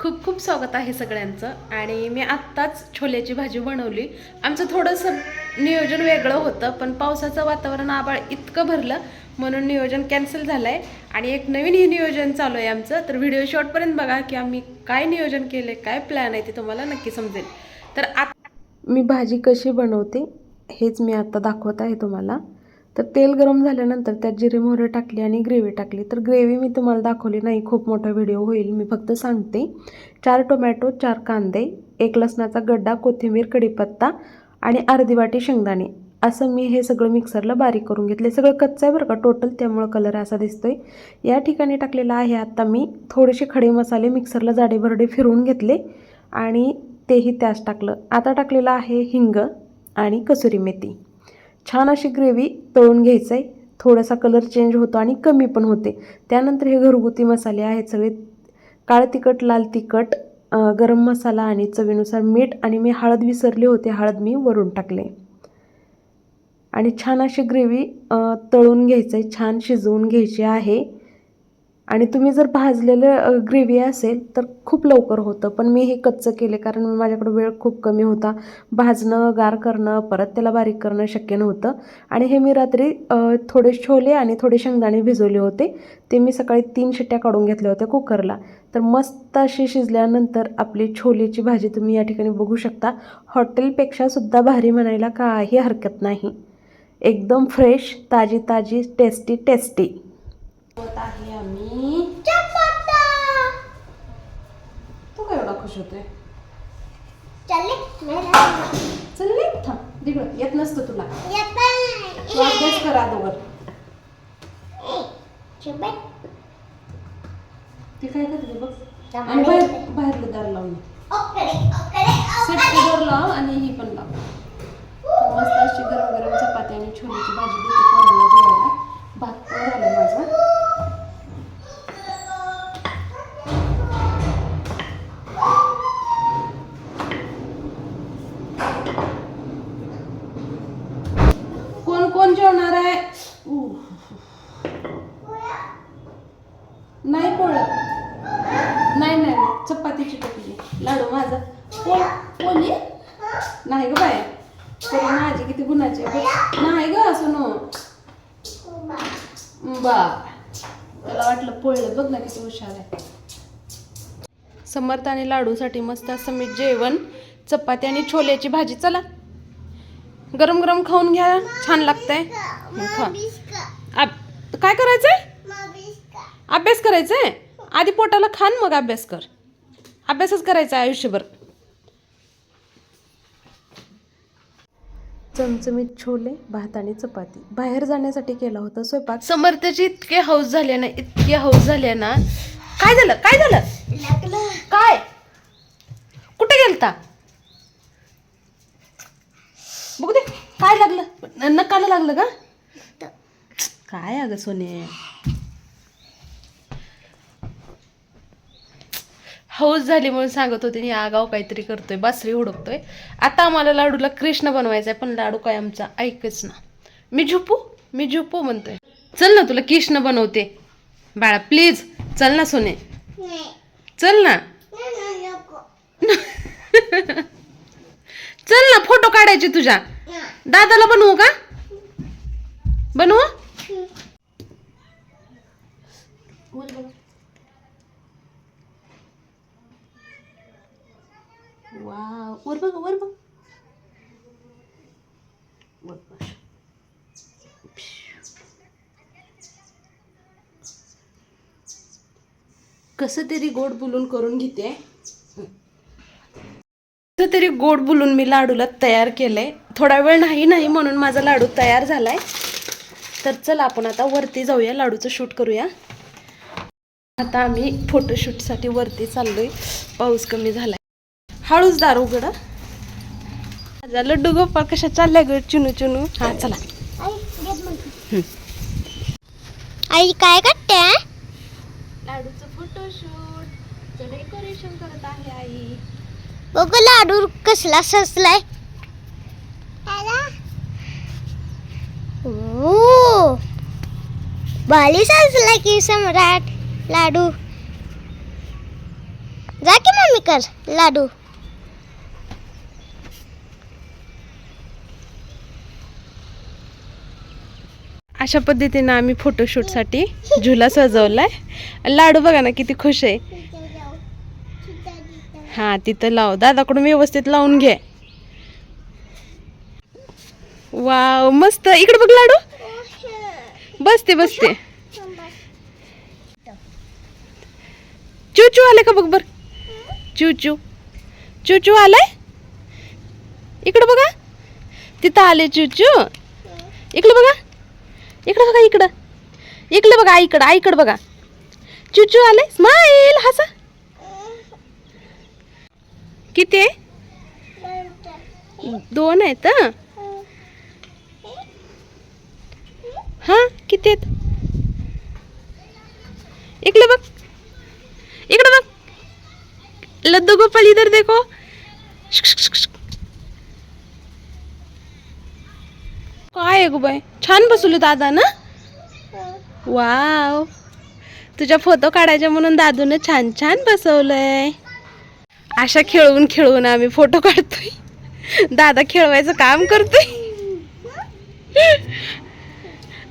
खूप खूप स्वागत आहे सगळ्यांचं. आणि मी आत्ताच छोल्याची भाजी बनवली. आमचं थोडंसं नियोजन वेगळं होतं पण पावसाचं वातावरण आबाळ इतकं भरलं म्हणून नियोजन कॅन्सल झालं आहे आणि एक नवीन हे नियोजन चालू आहे आमचं. तर व्हिडिओ शॉर्टपर्यंत बघा की आम्ही काय नियोजन केले काय प्लॅन आहे ते तुम्हाला नक्की समजेल. तर आत मी भाजी कशी बनवते हेच मी आत्ता दाखवत आहे तुम्हाला. तर तेल गरम झाल्यानंतर त्यात जिरे मोहरे टाकली आणि ग्रेव्ही टाकली. तर ग्रेव्ही मी तुम्हाला दाखवली नाही खूप मोठा व्हिडिओ होईल. मी फक्त सांगते चार टोमॅटो चार कांदे एक लसणाचा गड्डा कोथिंबीर कढीपत्ता आणि अर्धी वाटी शेंगदाणे. असं मी हे सगळं मिक्सरला बारीक करून घेतले. सगळं कच्चं आहे बरं का? टोटल त्यामुळं कलर असा दिसतोय. या ठिकाणी टाकलेला आहे आत्ता मी थोडेसे खडे मसाले मिक्सरला जाडेभरडे फिरवून घेतले आणि तेही त्याच टाकलं. आता टाकलेलं आहे हिंग आणि कसुरी मेथी. छान अशी ग्रेव्ही तळून घ्यायचं आहे थोडासा कलर चेंज होतो आणि कमी पण होते. त्यानंतर हे घरगुती मसाले आहेत सगळे. काळं तिखट लाल तिखट गरम मसाला आणि चवीनुसार मीठ आणि मी हळद विसरले होते. हळद मी वरून टाकले. आणि छान अशी ग्रेव्ही तळून घ्यायचं आहे छान शिजवून घ्यायची आहे. आणि तुम्ही जर भाजलेलं ग्रेव्ही असेल तर खूप लवकर होतं. पण मी हे कच्चं केले कारण माझ्याकडे वेळ खूप कमी होता. भाजणं गार करणं परत त्याला बारीक करणं शक्य नव्हतं. आणि हे मी रात्री थोडे छोले आणि थोडे शेंगदाणे भिजवले होते. ते मी सकाळी तीन शिट्ट्या काढून घेतल्या होत्या कुकरला. तर मस्त अशी शिजल्यानंतर आपली छोलेची भाजी तुम्ही या ठिकाणी बघू शकता. हॉटेलपेक्षा सुद्धा भारी म्हणायला काही हरकत नाही. एकदम फ्रेश ताजी ताजी टेस्टी टेस्टी आहे आम्ही तू काय एवढा खुश होतोय चल. थांब तिकडं. येत नसतं तुला. तू अभ्यास कर अगोदर ती काय करते बघ. आणि बाहेर बाहेरलं दार लावून. सेटचं दार लाव आणि ही पण लाव. मस्त अशी गरम गरम चपाती आणि छोलेची भाजी देते पोरांना जेवायला. भात नाही पोळत नाही नाही चपातीची टोपली लाडू माझा. पोळ पोली नाही ग बाय तरी माझी किती गुणाची आहे नाही ग असं नो बा त्याला वाटलं पोळलं बघ ना किती हुशार आहे. समर्थ आणि लाडूसाठी मस्त असं मी जेवण चपाती आणि छोल्याची भाजी. चला. गरम गरम खाऊन घ्या छान लागतंय. खा काय करायचंय? अभ्यास करायचंय? आधी पोटाला खान मग अभ्यास कर. अभ्यासच करायचा आहे आयुष्यभर. चमचमीत छोले भात आणि चपाती. बाहेर जाण्यासाठी केला होता स्वयंपाक. समर्थची इतके हौस झाले ना इतके हौस झाले ना. काय झालं? काय झालं? काय? कुठे गेलता? बघू दे काय लागलं? नकाला लागलं का? काय अगं सोने? हौस झाली म्हणून सांगत होते ही आगाव काहीतरी करतोय बासरी हुडकतोय. आता आम्हाला लाडूला कृष्ण बनवायचा आहे पण लाडू काय आमचा? ऐकच ना. मी झोपू? मी झोपू म्हणतोय. चल ना तुला कृष्ण बनवते. बाळा प्लीज चल ना सोने. चल ना. चल ना फोटो काढायचे तुझ्या. दादाला बनवू का? बनवू? वाव वर बघ वर बघ. कसं तरी गोड बोलून करून घेते. कसं तरी गोड बोलून मी लाडूला तयार केलंय. थोडा वेळ नाही नाही म्हणून माझा लाडू तयार झालाय. तर चला आपण आता वरती जाऊया लाडूचं शूट करूया. आता आम्ही फोटोशूटसाठी वरती चाललोय. पाऊस कमी झालाय. हळूच दार उघड. माझा लड्डू गोपाळ कशा चालल्या ग चुनू चुनू? हा चला. आई काय करते? लाडूचं फोटोशूट डेकोरेशन करत आहे आई. बघ लाडू कसला सजलाय. ओ भारी सजला की सम्राट लाडू. जा की कर लाडू. अशा पद्धतीनं आम्ही फोटोशूटसाठी झुला सजवलाय. लाडू बघा ना किती खुश आहे. हा तिथं लाव. दादाकडून व्यवस्थित लावून घे. वाव मस्त. इकडे बघ लाडू. बसते बसते. चूचू आले का बघ बर? चूचू. चूचू आलाय? इकडं बघा. तिथं आले चूचू. इकडं बघा. इकडं बघा इकडं. इकडं बघा आईकडं आईकडं बघा. चूचू आले? स्माईल हसा. किती आहे? दोन आहेत हां? हा? किती आहेत? इकडे बघ. इकडे बघ. लद्दू गोपाल इधर देखो. काय गो बाय छान बसवलं दादा ना वाव. तुझ्या फोटो काढायचे म्हणून दादून छान छान बसवलंय. अशा खेळवून खेळवून आम्ही फोटो काढतोय. दादा खेळवायचं काम करतोय.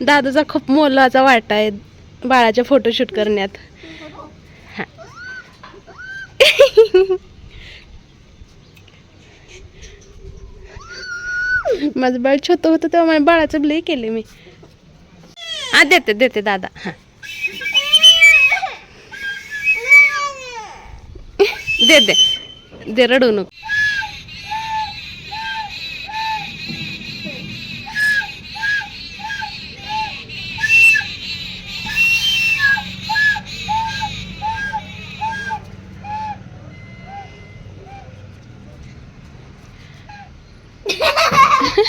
दादाचा खूप मोलाचा वाटा आहे बाळाच्या फोटोशूट करण्यात. माझं बाळ छोटं होतं तेव्हा माझ्या बाळाचं ब्ले केले मी. हा देते देते दादा. हा. दे दे. दे रडू नको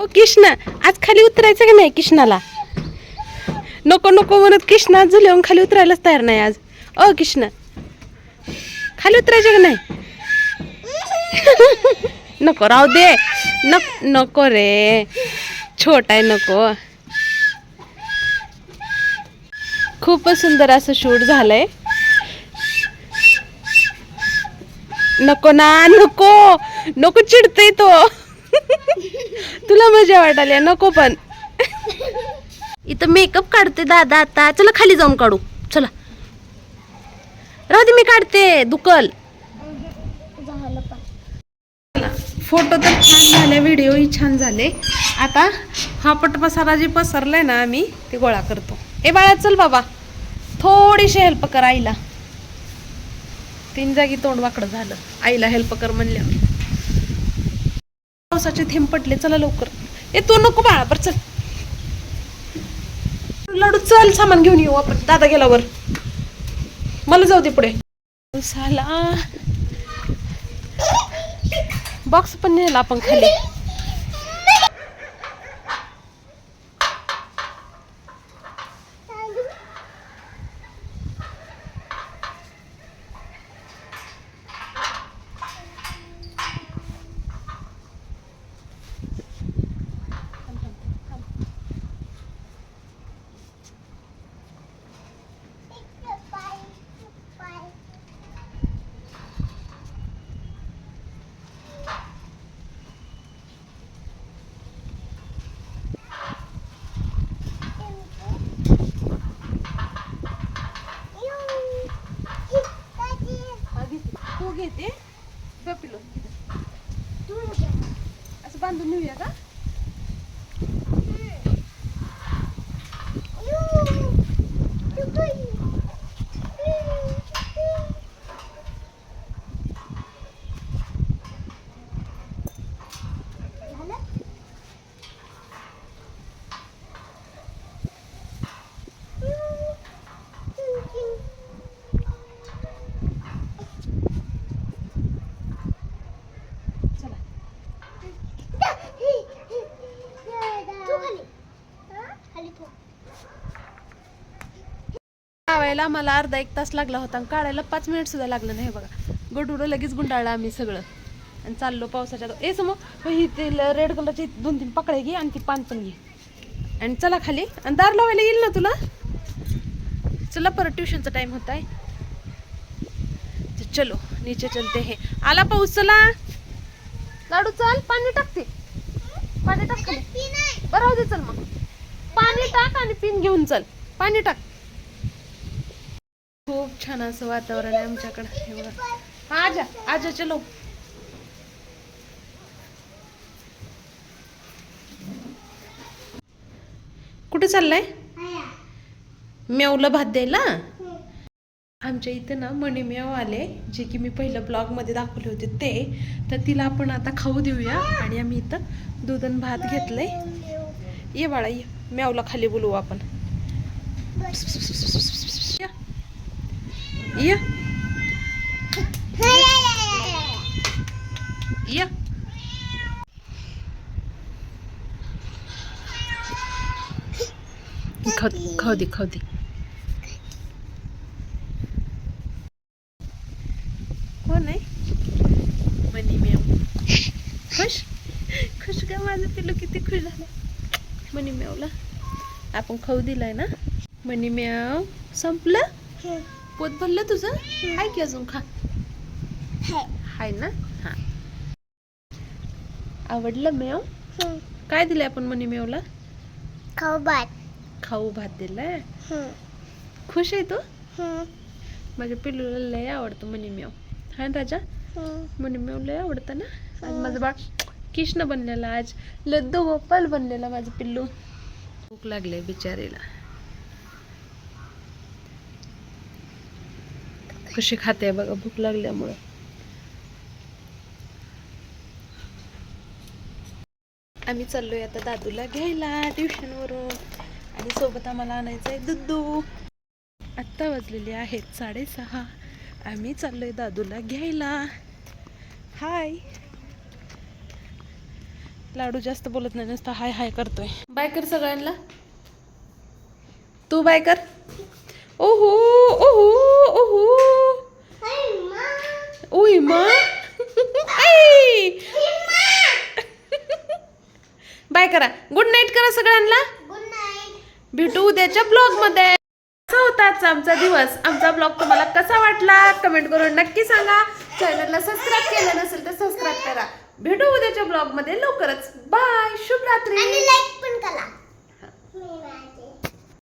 ओ कृष्णा आज खाली उतरायचं का नाही कृष्णाला नको नको म्हणत कृष्णा झुल्याहून खाली उतरायलाच तयार नाही आज. ओ कृष्णा खाली उतरायचं का नाही? नको राहू दे. नक नको रे. छोटा आहे नको. खूपच सुंदर असं शूट झालंय. नको ना नको. नको चिडते तो. तुला मजा वाटायला नको पण. इथं मेकअप काढते दादा आता. चला खाली जाऊन काढू. चला. राहू दे मी काढते. दुकल. फोटो तर छान झाले व्हिडिओही छान झाले. आता हा पटपसारा जे पसरलाय ना आम्ही ते गोळा करतो. ए बाळा चल बाबा. थोडीशी हेल्प कर आईला. तीन जागी तोंड वाकडं झालं. आईला हेल्प कर म्हणल्यावर. पावसाचे थेंब पडले चला लवकर. ए तू नको बाळा बरं चल. लाडू चल सामान घेऊन येऊ आपण. दादा गेल्यावर. मला जाऊ दे पुढे. साला बॉक्स पण नेला आपण खाली तू घेते पिलो असं बांधून नेऊया का चला काढायला मला अर्धा एक तास लागला होता आणि काढायला पाच मिनिट सुद्धा लागलं नाही बघा. गडुडं लगेच गुंडाळलं आम्ही सगळं. आणि चाललो पावसाच्या ए समोर हो, ही ते रेड कलरची दोन तीन पकड्या घे आणि ती पान पण घे. आणि चला खाली. आणि दार लावायला येईल ना तुला? चला परत ट्युशनचा टाईम होत आहे. चलो नीचे चलते हे. आला पाऊस चला. लाडू चल पाणी टाकते. पाणी टाक खाली. बरं राहू दे चल मग. पाणी टाक आणि पिन घेऊन चल. पाणी टाक. खूप छान असं वातावरण आहे आमच्याकडे. हा, आजा आजा चलो. कुठे चाललाय? मेवलं भात द्यायला? आमच्या इथं ना मणिमेव आले जे की मी पहिलं ब्लॉगमध्ये दाखवले होते ते. तर तिला आपण आता खाऊ देऊया आणि आम्ही इथं दुधन भात घेतलंय. ये बाळा ये. मेवला खाली बोलवू आपण. Iya. Iya. खाऊ खाऊ दे खाऊ दे कोण आहे मनी मॅव खुश खुश का माझं पिल्लू किती खुश झालं मनी मेवला आपण खाऊ दिलाय ना मनी मेव संपलं पोट भरलं तुझं? आहे की अजून खा. हाय. ना? हा. आवडलं मेव? काय दिलंय आपण मनी मेवला? खाऊ भात. खाऊ भात दिलाय? खुश आहे तू? माझ्या पिल्लूला लय आवडतं मनी मेव. हा ना राजा? मनी मेव लय आवडतं ना? आज माझं बाळ कृष्ण बनलेला आज लड्डू गोपाल बनलेला माझं पिल्लू. भूक लागले बिचारीला. कशी खाते बघा भूक लागल्यामुळं. आम्ही चाललोय आता दादूला घ्यायला ट्युशनवरून. आणि सोबत आम्हाला आणायचं आहे दुद्धू आत्ता वाजलेले आहेत साडेसहा. आम्ही चाललोय दादूला घ्यायला. हाय. लाडू जास्त बोलत नाही नुसता हाय हाय करतोय. बाय कर सगळ्यांना. तू बाय कर. ओहो ओहो ओहो. ओय मा. बाय करा. गुड नाईट करा सगळ्यांना. भेटू उद्याच्या ब्लॉगमध्ये कसा होता आजचा आमचा दिवस. आमचा ब्लॉग तुम्हाला कसा वाटला? कमेंट करून नक्की सांगा. चॅनलला सबस्क्राईब केलं नसेल तर सबस्क्राईब करा. भेटू उद्याच्या ब्लॉगमध्ये लवकरच. बाय शुभ रात्री लाईक पण करा.